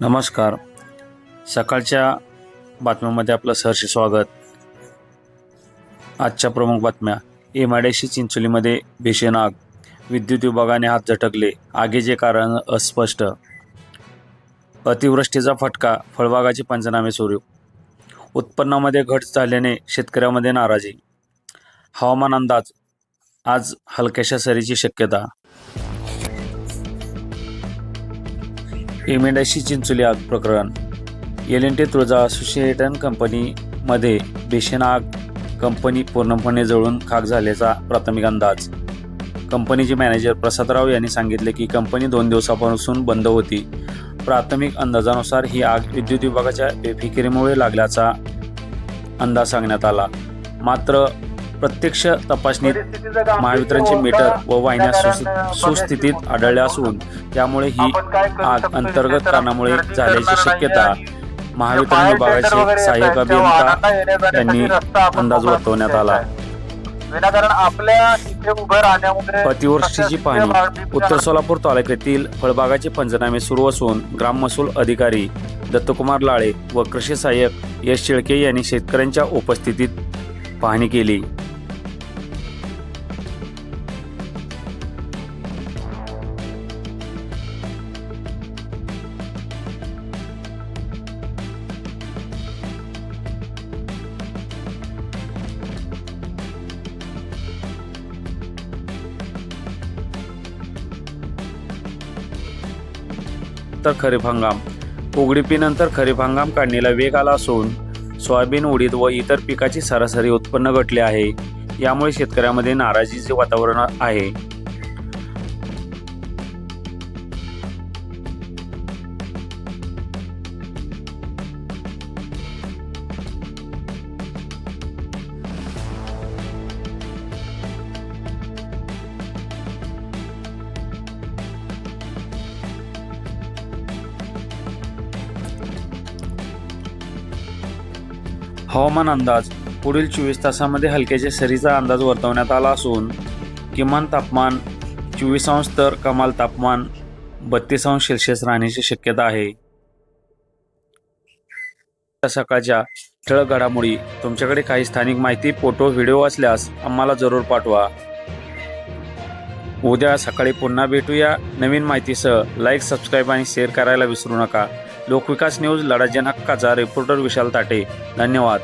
नमस्कार. सकाळच्या बातम्यामध्ये आपलं सहर्ष स्वागत. आजच्या प्रमुख बातम्या. एमआयडीसी चिंचोलीमध्ये भीषण आग. विद्युत विभागाने हात झटकले. आगीचे कारण अस्पष्ट. अतिवृष्टीचा फटका. फळबागाचे पंचनामे सुरू. उत्पन्नामध्ये घट झाल्याने शेतकऱ्यामध्ये नाराजी. हवामान अंदाज. आज हलक्याशा सरीची शक्यता. एमेंडाशी चिंचोली आग प्रकरण. L N T Tulja associates कंपनीमध्ये भीषण आग. कंपनी पूर्णपणे जळून खाक झाल्याचा प्राथमिक अंदाज. कंपनीचे मॅनेजर प्रसादराव यांनी सांगितले की कंपनी दोन दिवसापासून बंद होती. प्राथमिक अंदाजानुसार ही आग विद्युत विभागाच्या बेफिकिरीमुळे लागल्याचा अंदाज सांगण्यात आला. मात्र प्रत्यक्ष तपासणीत महावितरणचे मीटर व वाहिन्या सुस- सुस्थितीत आढळल्या असून त्यामुळे ही आग अंतर्गत कारणामुळे झाल्याची शक्यता महावितरण विभागाचे सहाय्यक अभियंता यांनी अंदाज वर्तवण्यात आला. अतिवृष्टीची पाहणी. उत्तर सोलापूर तालुक्यातील फळबागाचे पंचनामे सुरू असून ग्राम महसूल अधिकारी दत्तकुमार लाळे व कृषी सहाय्यक यश शेळके यांनी शेतकऱ्यांच्या उपस्थितीत पाहणी केली. नंतर खरीप हंगाम. उघडीपीनंतर खरीप हंगाम काढणीला वेग आला असून सोयाबीन उडीद व इतर पिकाची सरासरी उत्पन्न घटले आहे. यामुळे शेतकऱ्यांमध्ये नाराजीचे वातावरण आहे. हवामान अंदाज पुढील चोवीस तासामध्ये हलक्याच्या सरीचा अंदाज वर्तवण्यात आला असून किमान तापमान चोवीस अंश तर कमाल तापमान बत्तीस अंश सेल्सिअस राहण्याची शक्यता आहे. सकाळच्या ठळक घडामोडी तुमच्याकडे काही स्थानिक माहिती फोटो व्हिडिओ असल्यास आम्हाला जरूर पाठवा. उद्या सकाळी पुन्हा भेटूया. नवीन माहितीसह लाईक सबस्क्राईब आणि शेअर करायला विसरू नका. लोकविकास न्यूज लढा जनहक्काचा रिपोर्टर विशाल ताटे. धन्यवाद.